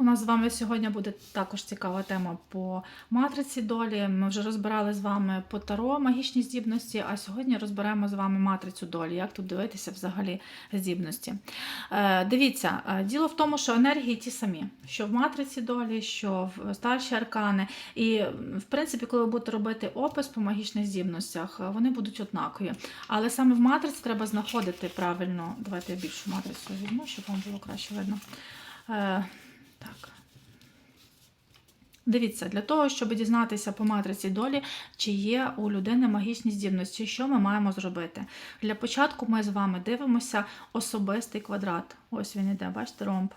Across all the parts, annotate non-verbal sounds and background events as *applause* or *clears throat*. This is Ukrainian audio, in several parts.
У нас з вами сьогодні буде також цікава тема по матриці долі. Ми вже розбирали з вами по таро магічні здібності, а сьогодні розберемо з вами матрицю долі, як тут дивитися взагалі здібності. Е, дивіться, е, діло в тому, що енергії ті самі, що в матриці долі, що в старші аркани. І, в принципі, коли ви будете робити опис по магічних здібностях, е, вони будуть однакові. Але саме в матриці треба знаходити правильно. Давайте я більшу матрицю візьму, щоб вам було краще видно. Так. Дивіться, для того, щоб дізнатися по матриці долі, чи є у людини магічні здібності, що ми маємо зробити. Для початку ми з вами дивимося особистий квадрат. Ось він іде, бачите, ромб.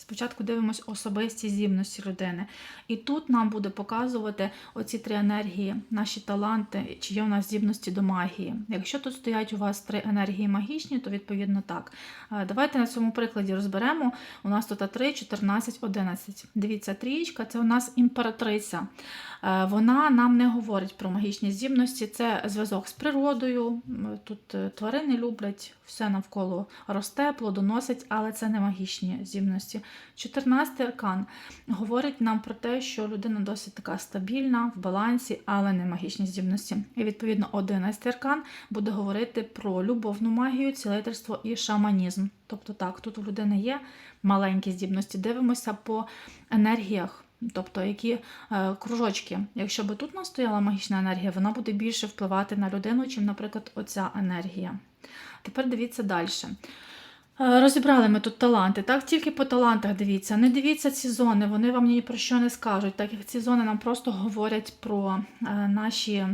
Спочатку дивимося особисті здібності людини. І тут нам буде показувати оці три енергії, наші таланти, чи є у нас здібності до магії. Якщо тут стоять у вас три енергії магічні, то відповідно так. Давайте на цьому прикладі розберемо. У нас тут 3, 14, 11. Дивіться, трієчка це у нас імператриця. Е, Вона нам не говорить про магічні здібності, це зв'язок з природою. Тут е, тварини люблять, все навколо росте, плодоносить, але це не магічні здібності. 14 аркан говорить нам про те, що людина досить така стабільна, в балансі, але не магічні здібності. І відповідно 11 аркан буде говорити про любовну магію, цілительство і шаманізм. Тобто так, тут у людини є маленькі здібності. Дивимося по енергіях. Тобто, які е, кружочки. Якщо би тут у нас стояла магічна енергія, вона буде більше впливати на людину, чим, наприклад, оця енергія. Тепер дивіться далі. Е, Розібрали ми тут таланти, так? Тільки по талантах дивіться. Не дивіться ці зони, вони вам ні про що не скажуть, так як ці зони нам просто говорять про е, наші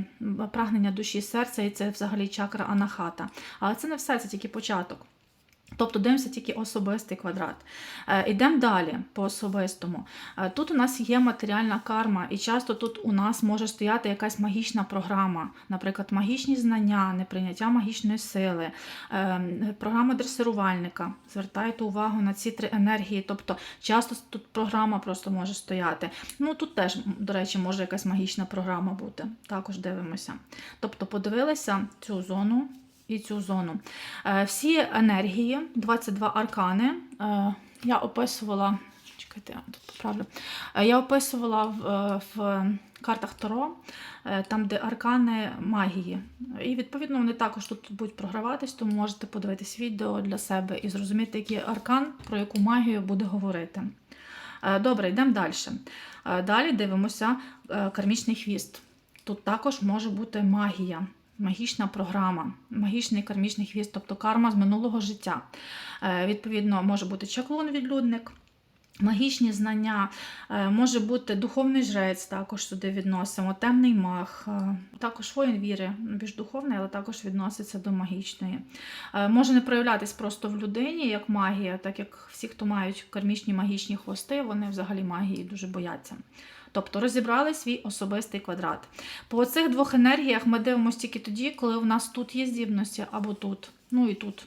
прагнення душі і серця, і це взагалі чакра анахата. Але це не все, це тільки початок. Тобто дивимося тільки особистий квадрат. Е, Йдемо далі по особистому. Е, Тут у нас є матеріальна карма, і часто тут у нас може стояти якась магічна програма, наприклад, магічні знання, неприйняття магічної сили, е, програма дресирувальника. Звертайте увагу на ці три енергії. Тобто часто тут програма просто може стояти. Ну тут теж, до речі, може якась магічна програма бути. Також дивимося. Тобто подивилися цю зону і цю зону. Е, Всі енергії, 22 аркани, е, я описувала. Чекайте, я тут поправлю. Е, Я описувала в, в картах Таро, там, де аркани магії. І відповідно вони також тут будуть програватись, тому можете подивитись відео для себе і зрозуміти, який аркан, про яку магію буде говорити. Добре, йдемо далі. Далі дивимося кармічний хвіст. Тут також може бути магія, магічна програма, магічний кармічний хвіст, тобто карма з минулого життя. Е, Відповідно, може бути чаклун-відлюдник. Магічні знання, е, може бути духовний жрець, також сюди відносимо, темний маг, е, також воїн віри, більш духовний, але також відноситься до магічної. Може не проявлятись просто в людині як магія, так як всі, хто мають кармічні магічні хвости, вони взагалі магії дуже бояться. Тобто розібрали свій особистий квадрат. По цих двох енергіях ми дивимося тільки тоді, коли в нас тут є здібності або тут. Ну і тут.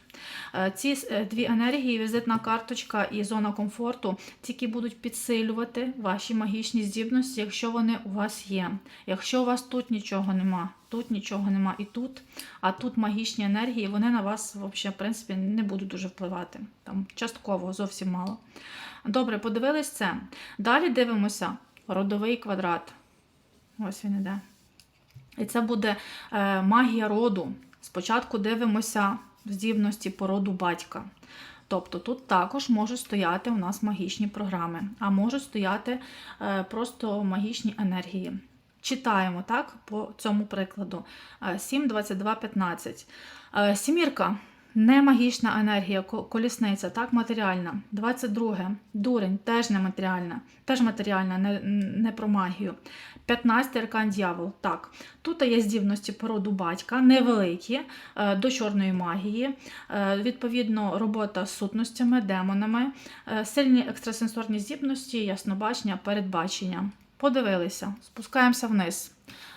Е, Ці е, дві енергії, візитна карточка і зона комфорту, тільки будуть підсилювати ваші магічні здібності, якщо вони у вас є. Якщо у вас тут нічого нема, тут нічого нема і тут, а тут магічні енергії, вони на вас взагалі, в принципі, не будуть дуже впливати. Там частково зовсім мало. Добре, подивились це. Далі дивимося родовий квадрат. Ось він іде. І це буде е, магія роду. Спочатку дивимося здібності по роду батька. Тобто тут також можуть стояти у нас магічні програми, а можуть стояти е, просто магічні енергії. Читаємо так по цьому прикладу. Е, 7, 22, 15. Е, Сімірка не магічна енергія, колісниця, так, матеріальна. 22. Дурень теж не матеріальна, теж матеріальна, не, не про магію. 15 аркан дьявол. Так, тут є здібності породу батька, невеликі, е, до чорної магії. Е, Відповідно, робота з сутностями, демонами, е, сильні екстрасенсорні здібності, яснобачення, передбачення. Подивилися, спускаємося вниз.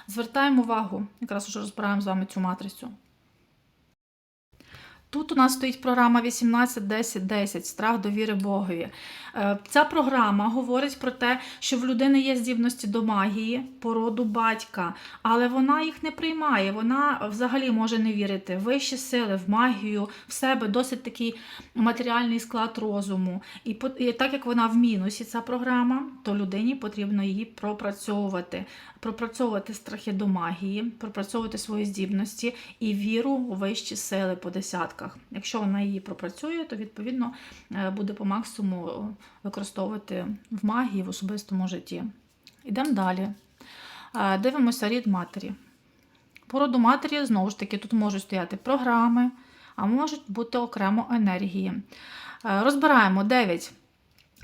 Звертаємо увагу, якраз уже розбираємо з вами цю матрицю. Тут у нас стоїть програма 18, 10, 10, страх довіри Богові. Е, Ця програма говорить про те, що в людини є здібності до магії, породу батька, але вона їх не приймає. Вона взагалі може не вірити в вищі сили, в магію, в себе досить такий матеріальний склад розуму. І так як вона в мінусі, ця програма, то людині потрібно її пропрацьовувати, пропрацьовувати страхи до магії, пропрацьовувати свої здібності і віру у вищі сили по десятках. Якщо вона її пропрацює, то відповідно е, буде по максимуму використовувати в магії в особистому житті. Йдемо далі. Е, Дивимося рід матері. По роду матері, знову ж таки, тут можуть стояти програми, а можуть бути окремо енергії. Е, Розбираємо 9.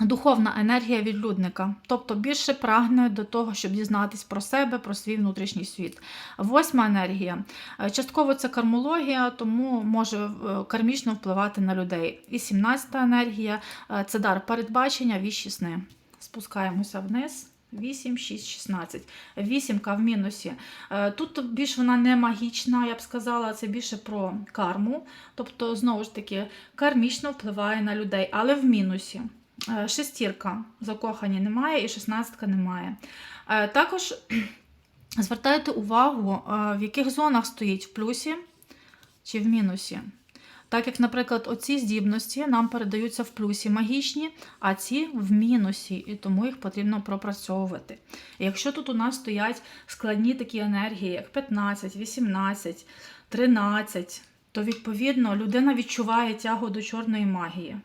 Духовна енергія відлюдника, тобто більше прагне до того, щоб дізнатись про себе, про свій внутрішній світ. Восьма енергія. Е, Частково це кармологія, тому може е, кармічно впливати на людей. І сімнадцята енергія е, це дар передбачення, віщі сни. Спускаємося вниз. 8, 6, 16. Вісімка в мінусі. Тут більш вона не магічна, я б сказала, це більше про карму. Тобто, знову ж таки, кармічно впливає на людей, але в мінусі. Е, Шестірка закохані немає і шістнадцятка немає. Е, Також *clears throat* звертайте увагу, е, в яких зонах стоїть в плюсі чи в мінусі. Так як, наприклад, оці здібності нам передаються в плюсі магічні, а ці в мінусі, і тому їх потрібно пропрацьовувати. І якщо тут у нас стоять складні такі енергії, як 15, 18, 13, то відповідно людина відчуває тягу до чорної магії.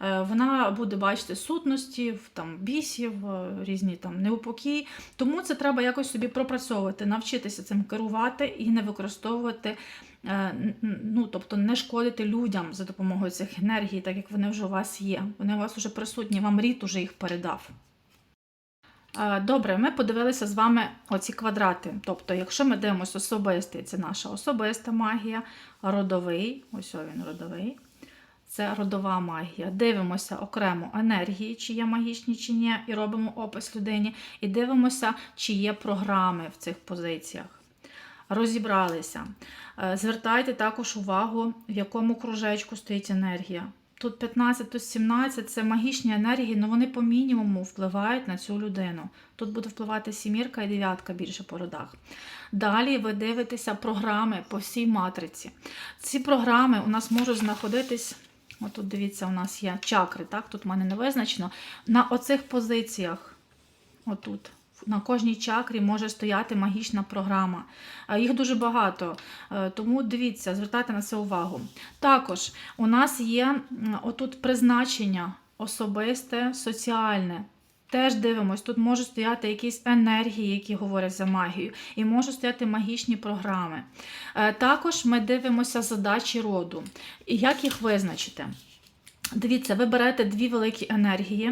Е, Вона буде бачити сутності, там бісів, е, різні там неупокій. Тому це треба якось собі пропрацьовувати, навчитися цим керувати і не використовувати, е, ну тобто не шкодити людям за допомогою цих енергій, так як вони вже у вас є. Вони у вас вже присутні, вам рід уже їх передав. Е, Добре, ми подивилися з вами оці квадрати. Тобто, якщо ми дивимося особистий, це наша особиста магія, родовий, ось він родовий. Це родова магія. Дивимося окремо енергії, чи є магічні, чи ні, і робимо опис людині. І дивимося, чи є програми в цих позиціях. Розібралися. Е, Звертайте також увагу, в якому кружечку стоїть енергія. Тут 15, тут 17 це магічні енергії, але вони по мінімуму впливають на цю людину. Тут буде впливати сімірка і дев'ятка більше по родах. Далі ви дивитеся програми по всій матриці. Ці програми у нас можуть знаходитись. Отут дивіться, у нас є чакри, так? Тут в мене не визначено. На оцих позиціях, отут, на кожній чакрі може стояти магічна програма. Е, Їх дуже багато, е, тому дивіться, звертайте на це увагу. Також у нас є отут призначення особисте, соціальне. Теж дивимось, тут можуть стояти якісь енергії, які говорять за магію, і можуть стояти магічні програми. Е, Також ми дивимося задачі роду. І як їх визначити? Дивіться, ви берете дві великі енергії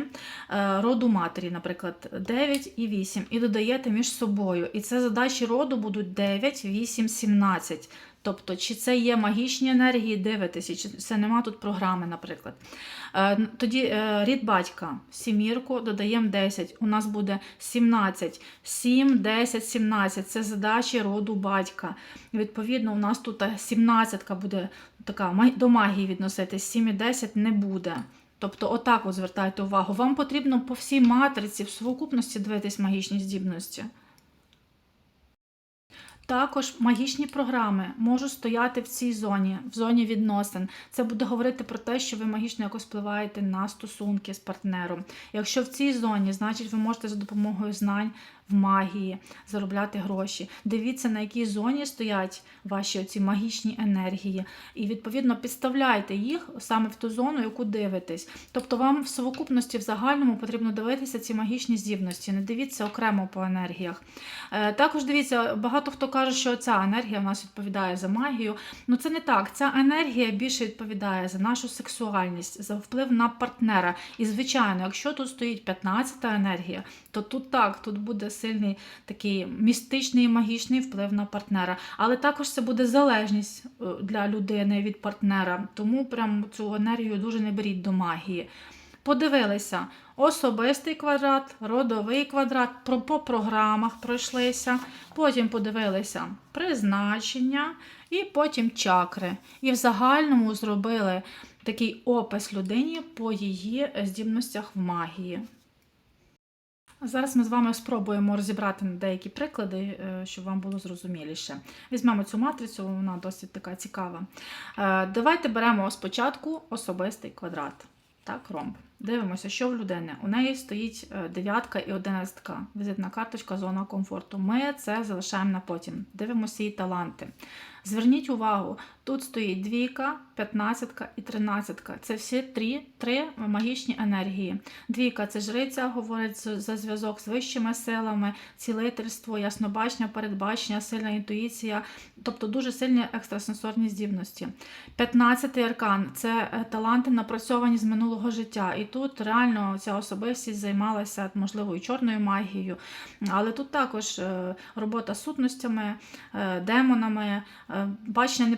е, роду матері, наприклад, 9 і 8, і додаєте між собою. І це задачі роду будуть 9, 8, 17. Тобто, чи це є магічні енергії, дивитеся, чи це нема тут програми, наприклад. Е, Тоді е, рід батька, сімірку додаємо 10. У нас буде 17. 7, 10, 17. Це задачі роду батька. Відповідно, у нас тут 17 буде така до магії відноситись, 7 і 10 не буде. Тобто, отак от звертайте увагу. Вам потрібно по всій матриці в совокупності дивитись магічні здібності. Також магічні програми можуть стояти в цій зоні, в зоні відносин. Це буде говорити про те, що ви магічно якось впливаєте на стосунки з партнером. Якщо в цій зоні, значить ви можете за допомогою знань в магії заробляти гроші. Дивіться, на якій зоні стоять ваші оці магічні енергії, і відповідно підставляйте їх саме в ту зону, яку дивитесь. Тобто вам в совокупності в загальному потрібно дивитися ці магічні здібності, не дивіться окремо по енергіях. Е, Також дивіться, багато хто каже, що ця енергія в нас відповідає за магію. Ну це не так. Ця енергія більше відповідає за нашу сексуальність, за вплив на партнера. І звичайно, якщо тут стоїть 15-та енергія, то тут так, тут буде сильний такий містичний магічний вплив на партнера. Але також це буде залежність е, для людини від партнера. Тому прям цю енергію дуже не беріть до магії. Подивилися особистий квадрат, родовий квадрат, по програмах пройшлися, потім подивилися призначення і потім чакри. І в загальному зробили такий опис людині по її здібностях в магії. Зараз ми з вами спробуємо розібрати деякі приклади, е, щоб вам було зрозуміліше. Візьмемо цю матрицю, вона досить така цікава. Е, Давайте беремо спочатку особистий квадрат. Так, ромб. Дивимося, що в людини. У неї стоїть е, дев'ятка і одинадцятка. Візитна карточка, зона комфорту. Ми це залишаємо на потім. Дивимося її таланти. Зверніть увагу, тут стоїть двійка, п'ятнадцятка і тринадцятка. Це всі три, три магічні енергії. Двійка це жриця, говорить за зв'язок з вищими силами, цілительство, яснобачення, передбачення, сильна інтуїція, тобто дуже сильні екстрасенсорні здібності. П'ятнадцятий аркан це е, таланти, напрацьовані з минулого життя. І тут реально ця особистість займалася, можливо, і чорною магією, але тут також е, робота з сутностями, е, демонами, бачення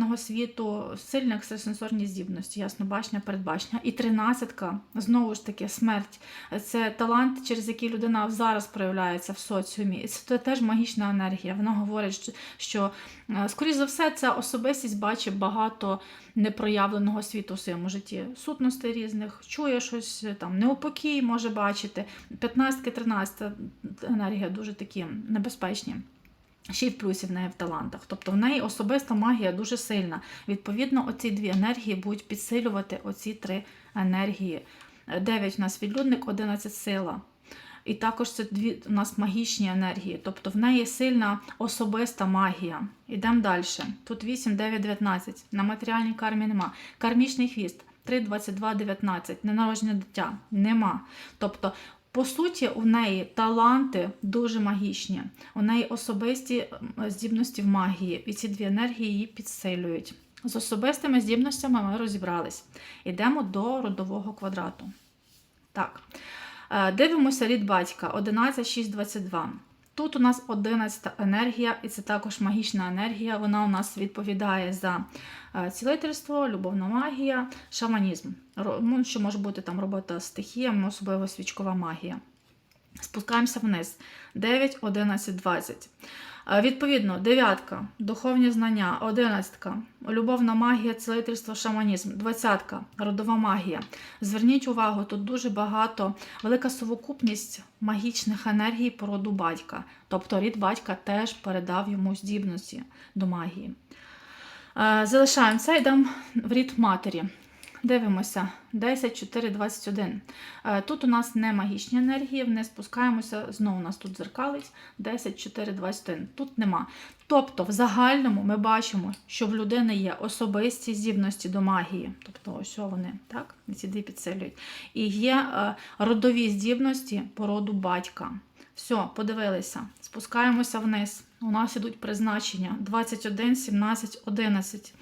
непроявленого світу, сильні екстрасенсорні здібності, ясно, бачення, передбачення. І тринадцятка, знову ж таки, смерть. Це талант, через який людина зараз проявляється в соціумі. І це теж магічна енергія. Вона говорить, що- е, скоріш за все, ця особистість бачить багато непроявленого світу в своєму житті, сутностей різних, чує щось там, неупокій може бачити. 15-13 енергія дуже такі небезпечні. Ще й в плюсі в неї в талантах. Тобто в неї особиста магія дуже сильна. Відповідно, оці дві енергії будуть підсилювати оці три енергії. 9 у нас відлюдник, 11 сила. І також це дві у нас магічні енергії. Тобто в неї сильна особиста магія. Ідемо далі. Тут 8, 9, 19. На матеріальній кармі нема. Кармічний хвіст 3, 22, 19. Ненародження дитя нема. Тобто по суті, у неї таланти дуже магічні, у неї особисті здібності в магії, і ці дві енергії її підсилюють. З особистими здібностями ми розібрались. Йдемо до родового квадрату. Так. Е, Дивимося рід батька 11, 6, 22. Тут у нас 11 енергія, і це також магічна енергія. Вона у нас відповідає за е, цілительство, любовна магія, шаманізм. Ну, Що може бути там робота з стихіями, особливо свічкова магія. Спускаємося вниз. 9, 11, 20. Е, Відповідно, дев'ятка духовні знання, одинадцятка любовна магія, цілительство, шаманізм, двадцятка родова магія. Зверніть увагу, тут дуже багато, велика совокупність магічних енергій по роду батька. Тобто рід батька теж передав йому здібності до магії. Е, Залишаємо це, йдемо в рід матері. Дивимося 10, 4, 21. Е, Тут у нас не магічні енергії, вниз спускаємося, знову у нас тут дзеркалить 10, 4, 21. Тут нема. Тобто, в загальному ми бачимо, що в людини є особисті здібності до магії. Тобто, ось вони, так? Ці дві підсилюють. І є е, родові здібності по роду батька. Все, подивилися. Спускаємося вниз. У нас ідуть призначення 21, 17, 11.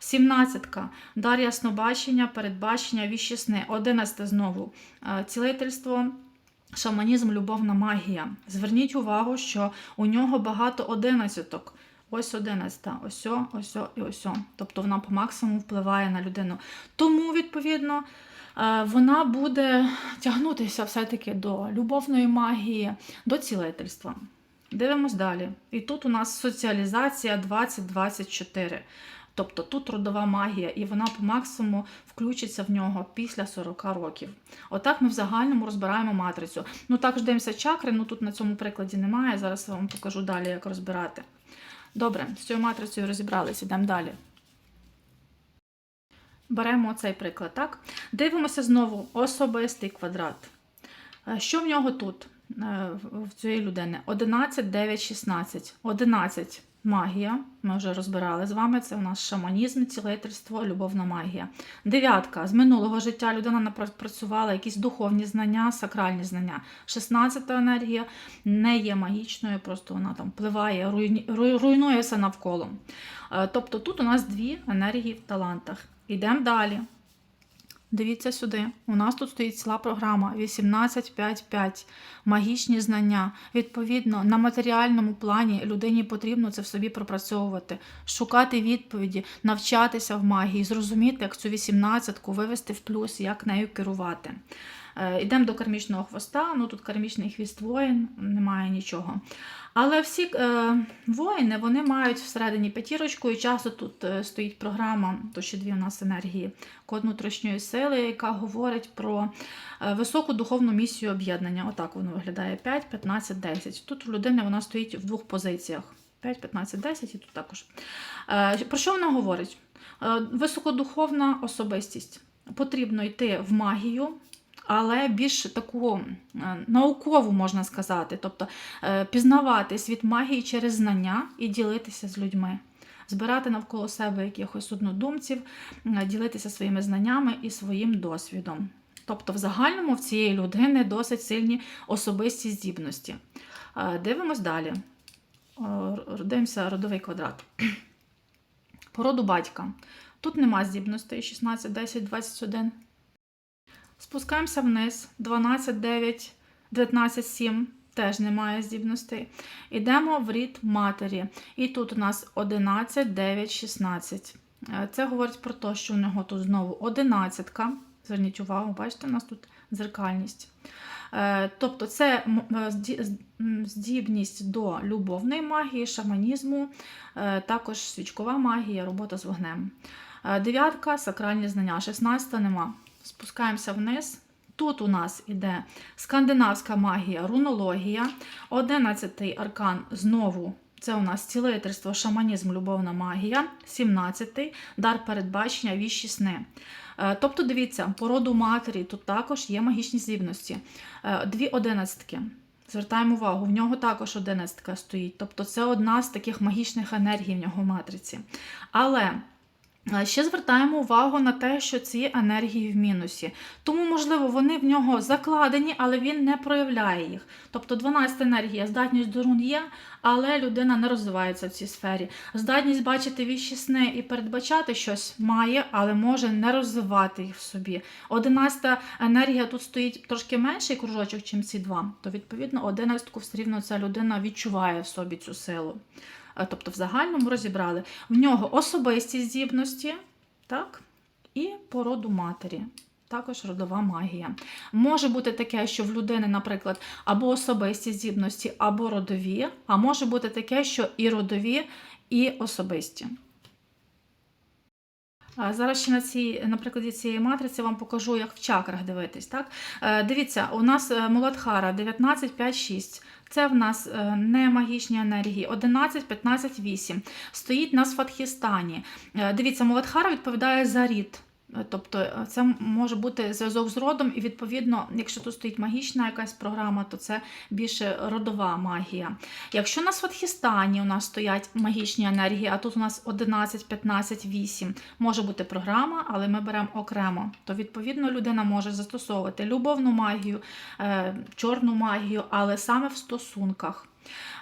17. Дар яснобачення, передбачення, віщі сни. 11 знову. Е, Цілительство, шаманізм, любовна магія. Зверніть увагу, що у нього багато одинадцяток. Ось 11, ось, ось і ось. Тобто вона по максимуму впливає на людину. Тому, відповідно, е, вона буде тягнутися все-таки до любовної магії, до цілительства. Дивимось далі. І тут у нас соціалізація 2024. Тобто тут родова магія, і вона по максимуму включиться в нього після 40 років. Отак ми в загальному розбираємо матрицю. Ну також дивимося чакри, ну тут на цьому прикладі немає. Зараз я вам покажу далі, як розбирати. Добре, з цією матрицею розібралися, йдемо далі. Беремо цей приклад, так? Дивимося знову особистий квадрат. Е, Що в нього тут, е, в цієї людини? 11, 9, 16. 11 магія. Ми вже розбирали з вами. Це у нас шаманізм, цілительство, любовна магія. Дев'ятка. З минулого життя людина напрацювала якісь духовні знання, сакральні знання. 16 енергія не є магічною, просто вона там впливає, руйні- руй- руйнує все навколо. Е, Тобто тут у нас дві енергії в талантах. Йдемо далі. Дивіться сюди. У нас тут стоїть ціла програма 18.5.5. Магічні знання. Відповідно, на матеріальному плані людині потрібно це в собі пропрацьовувати, шукати відповіді, навчатися в магії, зрозуміти, як цю 18-ку вивести в плюс, як нею керувати. Е, Йдемо до кармічного хвоста. Ну тут кармічний хвіст воїн, немає нічого. Але всі е, воїни вони мають всередині п'ятірочку, і часто тут е, стоїть програма, то ще дві у нас енергії код внутрішньої сили, яка говорить про е, високу духовну місію об'єднання. Отак воно виглядає 5, 15, 10. Тут у людини вона стоїть в двох позиціях: 5, 15, 10 і тут також. Е, Про що вона говорить? Е, Високодуховна особистість. Потрібно йти в магію, але більш таку е, наукову можна сказати, тобто е, пізнавати світ магії через знання і ділитися з людьми, збирати навколо себе якихось однодумців, е, ділитися своїми знаннями і своїм досвідом. Тобто, в загальному в цієї людини досить сильні особисті здібності. Дивимось далі. Дивимося родовий квадрат. По роду батька. Тут нема здібностей 16, 10, 21. Спускаємося вниз. 12, 9, 19, 7. Теж немає здібностей. Йдемо в рід матері. І тут у нас 11, 9, 16. Е, Це говорить про те, що у нього тут знову 11. Зверніть увагу, бачите, у нас тут дзеркальність. Е, Тобто це е, здібність до любовної магії, шаманізму, е, також свічкова магія, робота з вогнем. Дев'ятка сакральні знання, 16 нема. Спускаємося вниз. Тут у нас іде скандинавська магія, рунологія, 11 аркан знову. Це у нас цілительство, шаманізм, любовна магія, 17-й дар передбачення, віщі сни. Е, Тобто, дивіться, по роду матері тут також є магічні здібності. Е, Дві одинадцятки. Звертаємо увагу, в нього також одинадцятка стоїть. Тобто це одна з таких магічних енергій в нього в матриці. Але ще звертаємо увагу на те, що ці енергії в мінусі. Тому, можливо, вони в нього закладені, але він не проявляє їх. Тобто 12 енергія, здатність до рун є, але людина не розвивається в цій сфері. Здатність бачити віщі сни і передбачати щось має, але може не розвивати їх в собі. 11 енергія тут стоїть трошки менший кружочок, ніж ці два. То, відповідно, 11 все рівно ця людина відчуває в собі цю силу. Е, Тобто, в загальному розібрали. В нього особисті здібності, так? і по роду матері. Також родова магія. Може бути таке, що в людини, наприклад, або особисті здібності, або родові, а може бути таке, що і родові, і особисті. Зараз ще на, цій, на цієї матриці вам покажу, як в чакрах дивитись. Так? Е, Дивіться, у нас е, Муладхара 19, 5, 6. Це в нас е, не магічні енергії. 11, 15, 8. Стоїть на Сватхістані. Е, Дивіться, Муладхара відповідає за рід. Е, Тобто е, це може бути зв'язок з родом, і відповідно, якщо тут стоїть магічна якась програма, то це більше родова магія. Якщо на Сватхістані у нас стоять магічні енергії, а тут у нас 11, 15, 8, може бути програма, але ми беремо окремо. То відповідно людина може застосовувати любовну магію, е, чорну магію, але саме в стосунках.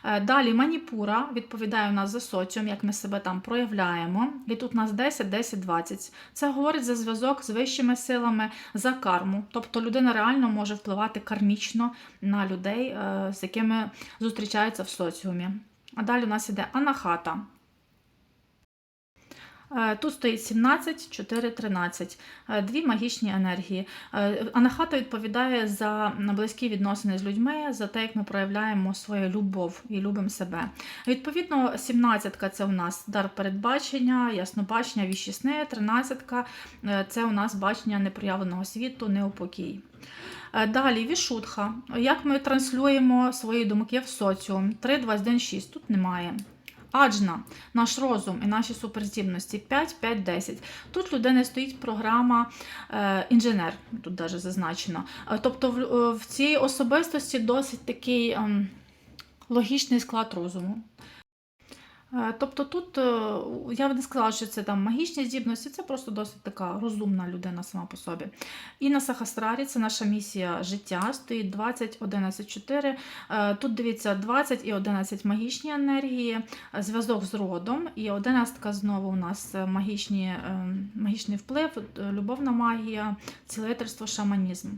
Е, Далі маніпура відповідає у нас за соціум, як ми себе там проявляємо. І тут у нас 10, 10, 20. Це говорить за зв'язок з вищими силами, за карму. Тобто людина реально може впливати кармічно на людей, е, з якими зустрічається в соціумі. А далі у нас іде анахата. Е, Тут стоїть 17, 4, 13. Е, Дві магічні енергії. Е, Анахата відповідає за близькі відносини з людьми, за те, як ми проявляємо свою любов і любимо себе. Відповідно, 17 це у нас дар передбачення, яснобачення, віщі сни, 13 це у нас бачення непроявленого світу, неупокій. Е, Далі вішутха. Як ми транслюємо свої думки в соціум? 3, 21, 6. Тут немає. Аджна, наш розум і наші суперздібності 5, 5, 10. Тут людини стоїть програма е, інженер, тут навіть зазначено. Е, Тобто в, е, в цій особистості досить такий е, логічний склад розуму. Е, Тобто тут е, я б не сказала, що це там магічні здібності, це просто досить така розумна людина сама по собі. І на Сахасрарі це наша місія життя, стоїть 20, 11, 4. Е, Тут дивіться 20 і 11 магічні енергії, е, зв'язок з родом, і 11 знову у нас магічні, е, магічний вплив, любовна магія, цілительство, шаманізм.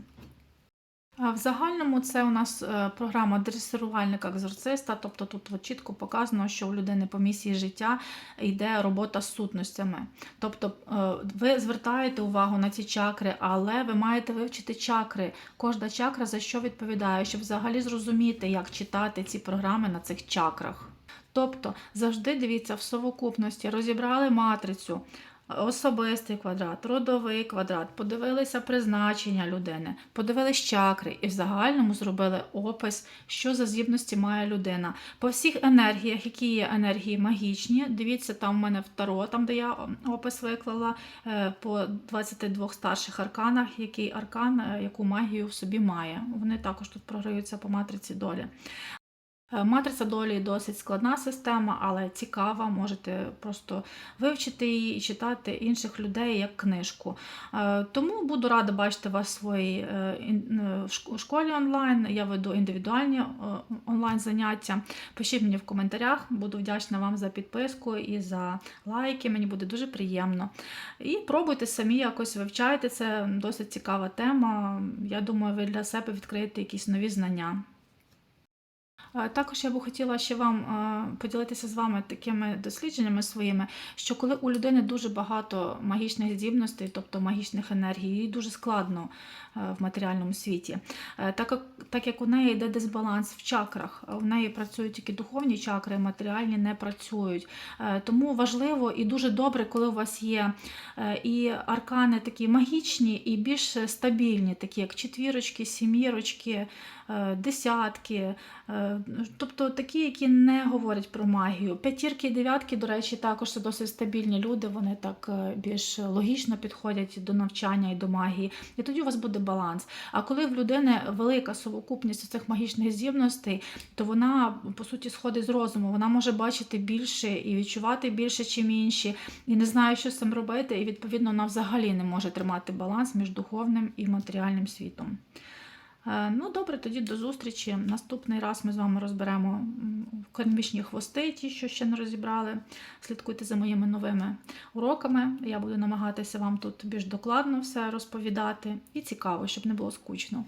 В загальному це у нас е, програма дресирувальника екзорциста, тобто тут чітко показано, що у людини по місії життя йде робота з сутностями. Тобто е, ви звертаєте увагу на ці чакри, але ви маєте вивчити чакри. Кожна чакра за що відповідає, щоб взагалі зрозуміти, як читати ці програми на цих чакрах. Тобто завжди дивіться в совокупності, розібрали матрицю, особистий квадрат, родовий квадрат, подивилися призначення людини, подивились чакри і в загальному зробили опис, що за здібності має людина. По всіх енергіях, які є енергії магічні, дивіться, там в мене в Таро, там де я опис виклала е, по 22 старших арканах, який аркан, е, яку магію в собі має. Вони також тут програються по матриці долі. Е, Матриця долі досить складна система, але цікава. Можете просто вивчити її і читати інших людей як книжку. Е, Тому буду рада бачити вас в своїй е, в школі онлайн. Я веду індивідуальні е, онлайн заняття. Пишіть мені в коментарях, буду вдячна вам за підписку і за лайки. Мені буде дуже приємно. І пробуйте самі якось вивчайте. Це досить цікава тема. Я думаю, ви для себе відкриєте якісь нові знання. Також я би хотіла ще вам поділитися з вами такими дослідженнями своїми, що коли у людини дуже багато магічних здібностей, тобто магічних енергій, їй дуже складно в матеріальному світі. Так як, у неї йде дисбаланс в чакрах, в неї працюють тільки духовні чакри, матеріальні не працюють. Тому важливо і дуже добре, коли у вас є і аркани такі магічні, і більш стабільні, такі як четвірочки, сімірочки, десятки. Е, Тобто такі, які не говорять про магію. П'ятірки і дев'ятки, до речі, також це досить стабільні люди, вони так е, більш логічно підходять до навчання і до магії. І тоді у вас буде баланс. А коли в людини велика совокупність цих магічних здібностей, то вона по суті сходить з розуму. Вона може бачити більше і відчувати більше, чим інші, і не знає, що з цим робити. І відповідно вона взагалі не може тримати баланс між духовним і матеріальним світом. Е, Ну, добре, тоді до зустрічі. Наступний раз ми з вами розберемо кармічні хвости, ті, що ще не розібрали. Слідкуйте за моїми новими уроками. Я буду намагатися вам тут більш докладно все розповідати і цікаво, щоб не було скучно.